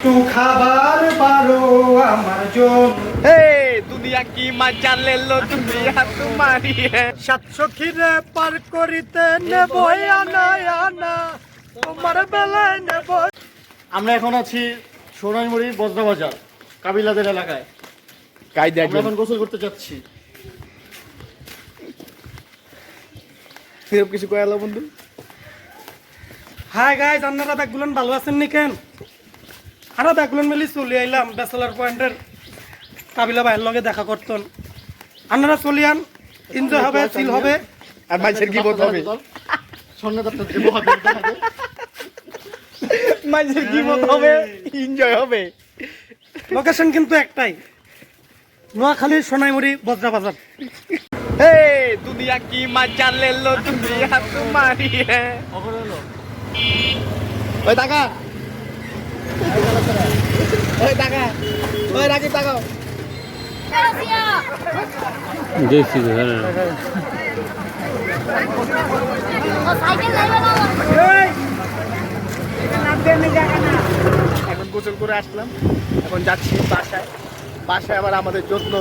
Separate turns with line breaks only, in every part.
খাবার হে কি পার করিতে আমরা এখন আছি সোনাইমুড়ি বজ্রাবাজার কাবিলাদের এলাকায়। কায়দা এখন গোসল করতে চাচ্ছি
সেরকম কিছু কয়ালো বন্ধু?
হাই গাইস আপনারা দেখগুলেন ভালো আছেন নি কেন আরও দেখলেন মিলি চলে আইলাম ব্যাচেলার পয়েন্টের কাবিলা ভাইয়ের লগে দেখা করতন। আপনারা আন এনজয় হবে চিল হবে।
আর মাইসের কি বোধ হবে? মাইসের কি বোধ হবে? এনজয় হবে।
লোকেশন কিন্তু একটাই। নোয়াখালী সোনাইমুড়ি বজরা বাজার
হে দুনিয়া কি মজা লেলো দুনিয়া তোমারি হ্যাঁ। ওই টাকা।
দেখছি তো
এখন গোসল করে আসলাম। এখন যাচ্ছি বাসায়। বাসায় আবার আমাদের জন্য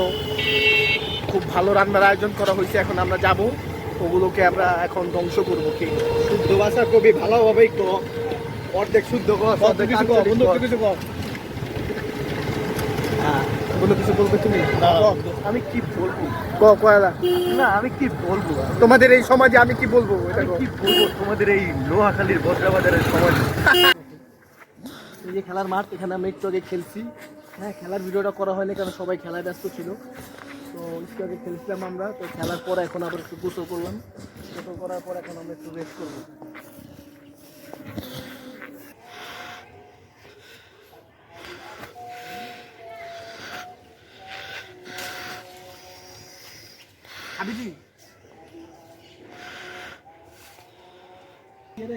খুব ভালো রান্নার আয়োজন করা হয়েছে। এখন আমরা যাব। ওগুলোকে আমরা এখন ধ্বংস করব। কি? শুদ্ধ ভাষা কবি ভালোভাবেই ক অর্ধেক শুদ্ধ কর অর্ধেক কিছু কর বন্ধু কিছু কিছু বলবে তুমি? আমি কি বলব? ক কয়লা
না আমি কি বলব?
তোমাদের এই সমাজে আমি কি বলব? এটা
কি বলব? তোমাদের এই লোহাখালীর বজরা বাজারের সমাজ।
এই যে খেলার মাঠ এখানে আমরা একটু আগে খেলছি। হ্যাঁ খেলার ভিডিওটা করা হয়নি কারণ সবাই খেলায় ব্যস্ত ছিল। তো একটু আগে খেলছিলাম আমরা তো খেলার পর এখন আবার একটু গোসল করলাম। গোসল করার পর এখন আমরা একটু রেস্ট করব।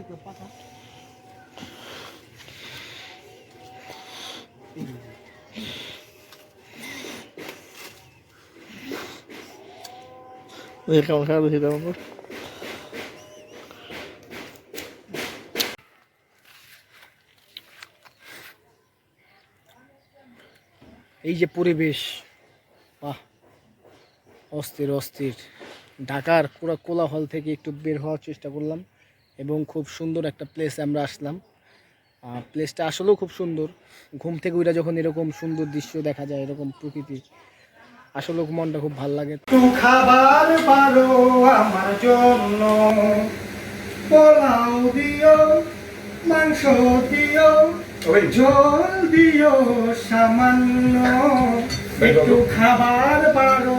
কে পাতা কেমন খারাপ হয়েছে তেমন এই যে পরিবেশ বাহ। অস্থির অস্থির। ঢাকার পুরো কোলাহল থেকে একটু বের হওয়ার চেষ্টা করলাম এবং খুব সুন্দর একটা প্লেস আমরা আসলাম। প্লেসটা আসলেও খুব সুন্দর। ঘুম থেকে উঠে যখন এরকম সুন্দর দৃশ্য দেখা যায় এরকম প্রকৃতি আসলে মনটা খুব ভালো লাগে।
একটু খাবার পারো আমার জন্য। পোলাও দিও মাংস দিও ঝোল দিও সামান্য। একটু খাবার পারো